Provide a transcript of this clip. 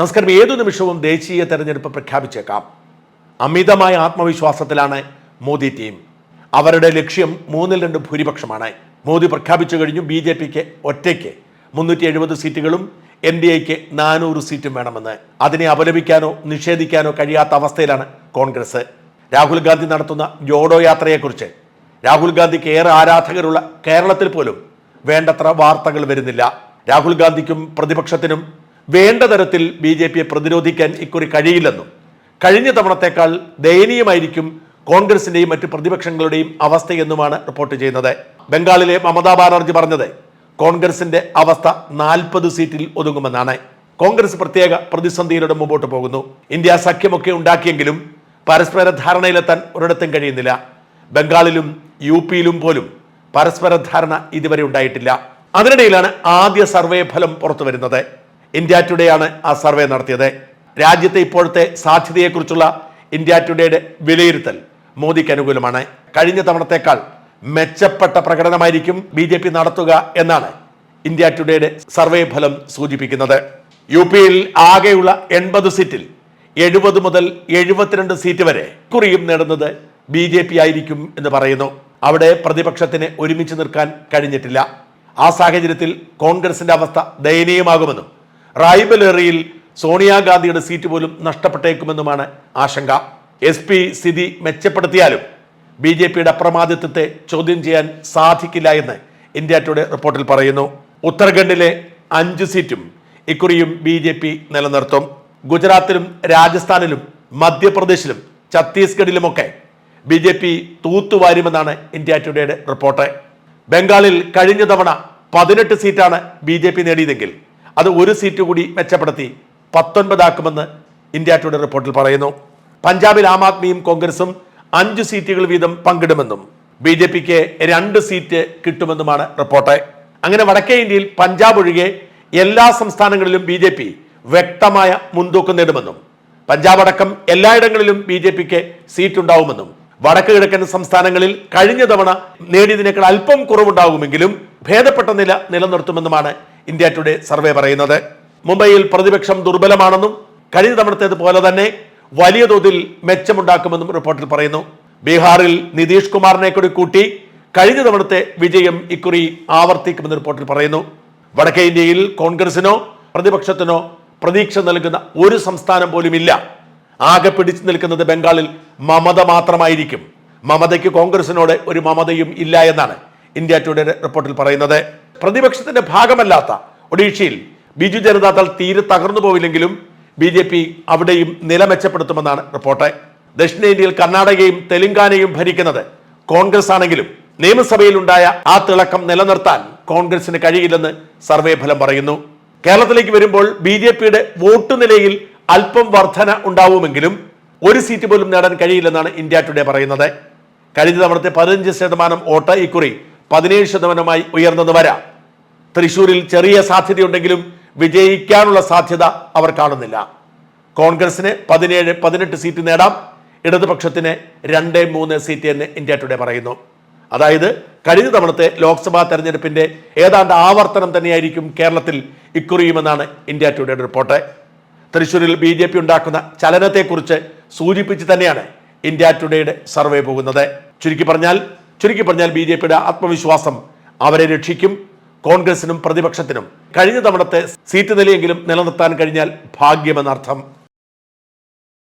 നമസ്കാരം. ഏതു നിമിഷവും ദേശീയ തെരഞ്ഞെടുപ്പ് പ്രഖ്യാപിച്ചേക്കാം. അമിതമായ ആത്മവിശ്വാസത്തിലാണ് മോദി ടീം. അവരുടെ ലക്ഷ്യം മൂന്നിൽ രണ്ട് ഭൂരിപക്ഷമാണ്. മോദി പ്രഖ്യാപിച്ചു കഴിഞ്ഞു ബി ജെ പിക്ക് ഒറ്റയ്ക്ക് മുന്നൂറ്റി എഴുപത് സീറ്റുകളും എൻ ഡി എക്ക് നാനൂറ് സീറ്റും വേണമെന്ന്. അതിനെ അപലപിക്കാനോ നിഷേധിക്കാനോ കഴിയാത്ത അവസ്ഥയിലാണ് കോൺഗ്രസ്. രാഹുൽ ഗാന്ധി നടത്തുന്ന ജോഡോ യാത്രയെക്കുറിച്ച്. രാഹുൽ ഗാന്ധിക്ക് ഏറെ ആരാധകരുള്ള കേരളത്തിൽ പോലും വേണ്ടത്ര വാർത്തകൾ വരുന്നില്ല. രാഹുൽ ഗാന്ധിക്കും പ്രതിപക്ഷത്തിനും വേണ്ട തരത്തിൽ ബി ജെ പിയെ പ്രതിരോധിക്കാൻ ഇക്കുറി കഴിയില്ലെന്നും കഴിഞ്ഞ തവണത്തേക്കാൾ ദയനീയമായിരിക്കും കോൺഗ്രസിന്റെയും മറ്റ് പ്രതിപക്ഷങ്ങളുടെയും അവസ്ഥയെന്നുമാണ് റിപ്പോർട്ട് ചെയ്യുന്നത്. ബംഗാളിലെ മമതാ ബാനർജി പറഞ്ഞത് കോൺഗ്രസിന്റെ അവസ്ഥ നാൽപ്പത് സീറ്റിൽ ഒതുങ്ങുമെന്നാണ്. കോൺഗ്രസ് പ്രത്യേക പ്രതിസന്ധിയിലൂടെ മുമ്പോട്ട് പോകുന്നു. ഇന്ത്യ സഖ്യമൊക്കെ ഉണ്ടാക്കിയെങ്കിലും പരസ്പര ധാരണയിലെത്താൻ ഒരിടത്തും കഴിയുന്നില്ല. ബംഗാളിലും യു പിയിലും പോലും പരസ്പര ധാരണ ഇതുവരെ ഉണ്ടായിട്ടില്ല. അതിനിടയിലാണ് ആദ്യ സർവേ ഫലം പുറത്തു വരുന്നത് ഇന്ത്യ ടുഡേ ആണ് ആ സർവേ നടത്തിയത്. രാജ്യത്തെ ഇപ്പോഴത്തെ സാധ്യതയെക്കുറിച്ചുള്ള ഇന്ത്യ ടുഡേയുടെ വിലയിരുത്തൽ മോദിക്ക് അനുകൂലമാണ്. കഴിഞ്ഞ തവണത്തേക്കാൾ മെച്ചപ്പെട്ട പ്രകടനമായിരിക്കും ബി ജെ പി നടത്തുക എന്നാണ് ഇന്ത്യ ടുഡേയുടെ സർവേ ഫലം സൂചിപ്പിക്കുന്നത്. യു പിയിൽ ആകെയുള്ള എൺപത് സീറ്റിൽ എഴുപത് മുതൽ എഴുപത്തിരണ്ട് സീറ്റ് വരെ കുറിയും നേടുന്നത് ബി ജെ പി ആയിരിക്കും എന്ന് പറയുന്നു. അവിടെ പ്രതിപക്ഷത്തിന് ഒരുമിച്ച് നിൽക്കാൻ കഴിഞ്ഞിട്ടില്ല. ആ സാഹചര്യത്തിൽ കോൺഗ്രസിന്റെ അവസ്ഥ ദയനീയമാകുമെന്നും റായ്ബലേറിയിൽ സോണിയാഗാന്ധിയുടെ സീറ്റ് പോലും നഷ്ടപ്പെട്ടേക്കുമെന്നുമാണ് ആശങ്ക. എസ് പി സ്ഥിതി മെച്ചപ്പെടുത്തിയാലും ബി ജെ പിയുടെ അപ്രമാദിത്വത്തെ ചോദ്യം ചെയ്യാൻ സാധിക്കില്ല എന്ന് ഇന്ത്യ ടുഡേ റിപ്പോർട്ടിൽ പറയുന്നു. ഉത്തരാഖണ്ഡിലെ അഞ്ച് സീറ്റും ഇക്കുറിയും ബി ജെ പി നിലനിർത്തും. ഗുജറാത്തിലും രാജസ്ഥാനിലും മധ്യപ്രദേശിലും ഛത്തീസ്ഗഡിലുമൊക്കെ ബി ജെ പി തൂത്തുവാരുമെന്നാണ് ഇന്ത്യ ടുഡേയുടെ റിപ്പോർട്ട്. ബംഗാളിൽ കഴിഞ്ഞ തവണ പതിനെട്ട് സീറ്റാണ് ബി ജെ പി നേടിയതെങ്കിൽ അത് ഒരു സീറ്റ് കൂടി മെച്ചപ്പെടുത്തി പത്തൊൻപതാക്കുമെന്ന് ഇന്ത്യ ടുഡേ റിപ്പോർട്ടിൽ പറയുന്നു. പഞ്ചാബിൽ ആം ആദ്മിയും കോൺഗ്രസും അഞ്ച് സീറ്റുകൾ വീതം പങ്കിടുമെന്നും ബി ജെ പിക്ക് രണ്ട് സീറ്റ് കിട്ടുമെന്നുമാണ് റിപ്പോർട്ട്. അങ്ങനെ വടക്കേ ഇന്ത്യയിൽ പഞ്ചാബ് ഒഴികെ എല്ലാ സംസ്ഥാനങ്ങളിലും ബി ജെ പി വ്യക്തമായ മുൻതൂക്കം നേടുമെന്നും പഞ്ചാബ് അടക്കം എല്ലായിടങ്ങളിലും ബി ജെ പിക്ക് സീറ്റ് ഉണ്ടാവുമെന്നും വടക്ക് കിഴക്കൻ സംസ്ഥാനങ്ങളിൽ കഴിഞ്ഞ തവണ നേടിയതിനേക്കാൾ അല്പം കുറവുണ്ടാകുമെങ്കിലും ഭേദപ്പെട്ട നില നിലനിർത്തുമെന്നുമാണ് ഇന്ത്യ ടുഡേ സർവേ പറയുന്നത്. മുംബൈയിൽ പ്രതിപക്ഷം ദുർബലമാണെന്നും കഴിഞ്ഞ തവണത്തേത് പോലെ തന്നെ വലിയ തോതിൽ മെച്ചമുണ്ടാക്കുമെന്നും റിപ്പോർട്ടിൽ പറയുന്നു. ബീഹാറിൽ നിതീഷ് കുമാറിനെ കൂടി കൂട്ടി കഴിഞ്ഞ തവണത്തെ വിജയം ഇക്കുറി ആവർത്തിക്കുമെന്ന് റിപ്പോർട്ടിൽ പറയുന്നു. വടക്കേ ഇന്ത്യയിൽ കോൺഗ്രസിനോ പ്രതിപക്ഷത്തിനോ പ്രതീക്ഷ നൽകുന്ന ഒരു സംസ്ഥാനം പോലുമില്ല. ആകെ പിടിച്ചു നിൽക്കുന്നത് ബംഗാളിൽ മമത മാത്രമായിരിക്കും. മമതയ്ക്ക് കോൺഗ്രസിനോട് ഒരു മമതയും ഇല്ല എന്നാണ് ഇന്ത്യ ടുഡേ റിപ്പോർട്ടിൽ പറയുന്നത്. പ്രതിപക്ഷത്തിന്റെ ഭാഗമല്ലാത്ത ഒഡീഷയിൽ ബിജു ജനതാദൾ തീരെ തകർന്നു പോവില്ലെങ്കിലും ബി ജെ പി അവിടെയും നില മെച്ചപ്പെടുത്തുമെന്നാണ് റിപ്പോർട്ട്. ദക്ഷിണേന്ത്യയിൽ കർണാടകയും തെലങ്കാനയും ഭരിക്കുന്നത് കോൺഗ്രസ് ആണെങ്കിലും നിയമസഭയിൽ ഉണ്ടായ ആ തിളക്കം നിലനിർത്താൻ കോൺഗ്രസിന് കഴിയില്ലെന്ന് സർവേ ഫലം പറയുന്നു. കേരളത്തിലേക്ക് വരുമ്പോൾ ബി ജെ പിയുടെ വോട്ട് നിലയിൽ അല്പം വർധന ഉണ്ടാവുമെങ്കിലും ഒരു സീറ്റ് പോലും നേടാൻ കഴിയില്ലെന്നാണ് ഇന്ത്യ ടുഡേ പറയുന്നത്. കഴിഞ്ഞ തവണത്തെ പതിനഞ്ച് ശതമാനം വോട്ട് ഇക്കുറി പതിനേഴ് ശതമാനമായി ഉയർന്നെന്ന് വരാം തൃശൂരിൽ ചെറിയ സാധ്യതയുണ്ടെങ്കിലും വിജയിക്കാനുള്ള സാധ്യത അവർ കാണുന്നില്ല. കോൺഗ്രസിന് പതിനേഴ് പതിനെട്ട് സീറ്റ് നേടാം. ഇടതുപക്ഷത്തിന് രണ്ട് മൂന്ന് സീറ്റ് എന്ന് ഇന്ത്യ ടുഡേ പറയുന്നു. അതായത് കഴിഞ്ഞ തവണത്തെ ലോക്സഭാ തെരഞ്ഞെടുപ്പിന്റെ ഏതാണ്ട് ആവർത്തനം തന്നെയായിരിക്കും കേരളത്തിൽ ഇക്കുറിയുമെന്നാണ് ഇന്ത്യ ടുഡേയുടെ റിപ്പോർട്ട്. തൃശ്ശൂരിൽ ബി ജെ പി ഉണ്ടാക്കുന്ന ചലനത്തെക്കുറിച്ച് സൂചിപ്പിച്ച് തന്നെയാണ് ഇന്ത്യ ടുഡേയുടെ സർവേ പോകുന്നത്. ചുരുക്കി പറഞ്ഞാൽ ചുരുക്കി പറഞ്ഞാൽ ബി ജെ പിയുടെ ആത്മവിശ്വാസം അവരെ രക്ഷിക്കും കോൺഗ്രസിനും പ്രതിപക്ഷത്തിനും കഴിഞ്ഞ തവണത്തെ സീറ്റ് നിലയെങ്കിലും നിലനിർത്താൻ കഴിഞ്ഞാൽ ഭാഗ്യമെന്നർത്ഥം.